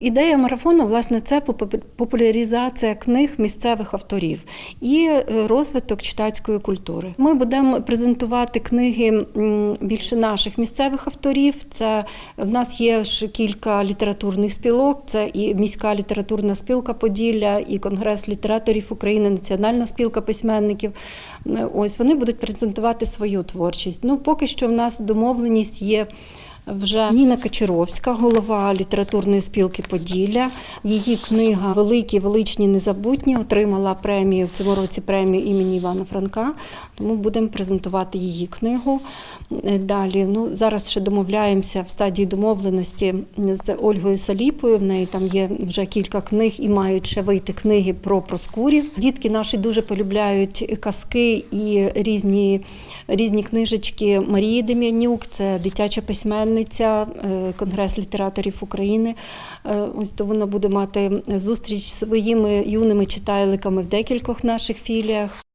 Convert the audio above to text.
Ідея марафону, власне, це попу- популяризація книг місцевих авторів і е, розвиток читацької культури. Ми будемо презентувати книги більше наших місцевих авторів. Це в нас є ж кілька літературних спілок. Це і міська літературна спілка Поділля, і Конгрес літераторів України, Національна спілка письменників. Е, Ось вони будуть презентувати свою творчість. Ну, поки що в нас домовленість є. Вже Ніна Качаровська, голова літературної спілки Поділля. Її книга Великі, величні, незабутні отримала премію в цьому році премію імені Івана Франка. Тому будемо презентувати її книгу. Е, Далі ну зараз ще домовляємося в стадії домовленості з Ольгою Саліпою. В неї там є вже кілька книг і мають ще вийти книги про проскурів. Дітки наші дуже полюбляють казки і різні, різні книжечки Марії Дем'янюк. Це дитяча письменниця, е, Конгрес літераторів України. Е, Ось то вона буде мати зустріч зі своїми юними читайликами в декількох наших філіях.